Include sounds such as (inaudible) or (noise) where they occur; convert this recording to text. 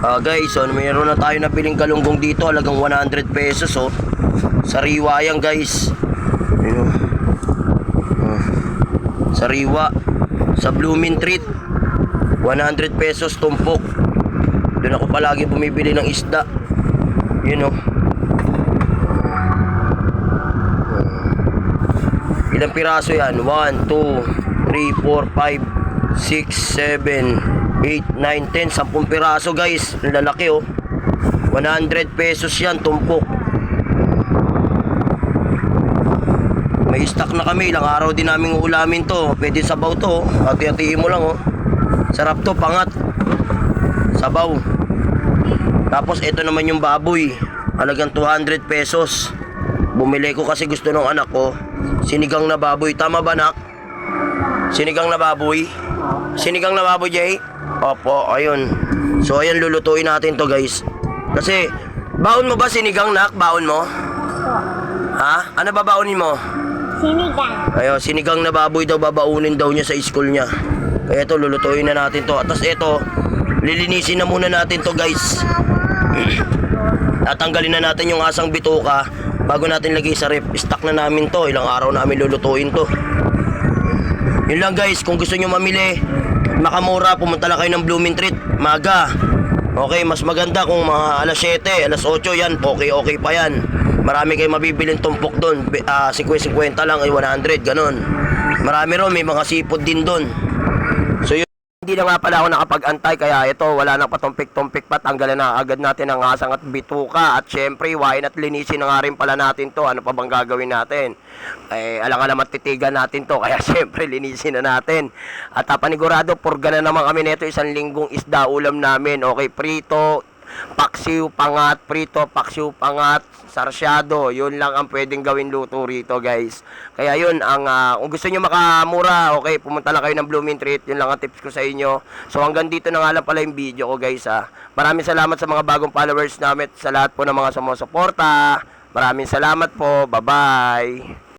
Ah guys, so mayroon na tayo na piling galunggong dito, halagang 100 pesos oh. Sariwa yan guys. Ayun. oh. Ah. Sariwa sa Blooming Treat. 100 pesos tumpok. Doon ako palagi bumibili ng isda. Yun oh. Ilang piraso yan? 1, 2, 3, 4, 5, 6, 7, 8, 9, 10 10 piraso guys. Lalaki oh. 100 pesos yan tumpok. May stock na kami. Ilang araw din namin ulamin to. Pwede sabaw to oh. Hati-hatiin mo lang oh. Sarap to pangat. Sabaw. Tapos ito naman yung baboy. Halagang 200 pesos. Bumili ko kasi gusto ng anak ko Sinigang na baboy. Tama ba nak? Sinigang na baboy Sinigang na baboy Jay Opo ayun So ayan lulutuin natin to guys Kasi Baon mo ba sinigang nak? Baon mo? Ha? Ano ba baonin mo? Sinigang. Ayo, sinigang na baboy daw babaunin daw niya sa school niya. Kaya ito, lulutuin na natin to. Tas ito, lilinisin na muna natin to guys. (clears throat) Tatanggalin na natin yung asang bituka bago natin lagay sa rep. Stock na namin to. Ilang araw namin lulutuin to. Yun lang guys, kung gusto nyo mamili, makamura, pumunta lang kayo ng Blooming Treat. Maga. Okay, mas maganda kung mga alas 7, alas 8 yan, okay, okay pa yan. Marami kayong mabibiling tumpok doon. Uh, 50-50 lang ay 100, ganun. Marami ron, may mga sipod din doon. Hindi na nga pala ako nakapag-antay kaya ito wala nang patumpik-tumpik pa. Tanggalan na agad natin ang asang at bituka. At syempre why not linisin na nga rin pala natin to. Ano pa bang gagawin natin? Eh alang-alang titigan natin to. (laughs) Kaya syempre linisin na natin. At uh, panigurado purga na naman kami nito. Isang linggong isda ulam namin. Okay prito paksiw, pangat, prito, paksiw, pangat, sarsyado. Yun lang ang pwedeng gawin luto rito, guys. Kaya yun, ang, ah, kung gusto nyo makamura, okay, pumunta lang kayo ng Blooming Treat. Yun lang ang tips ko sa inyo. So, hanggang dito na nga lang pala yung video ko, guys, ha. Maraming salamat sa mga bagong followers namin, sa lahat po ng mga sumusuporta. Maraming salamat po. Bye-bye.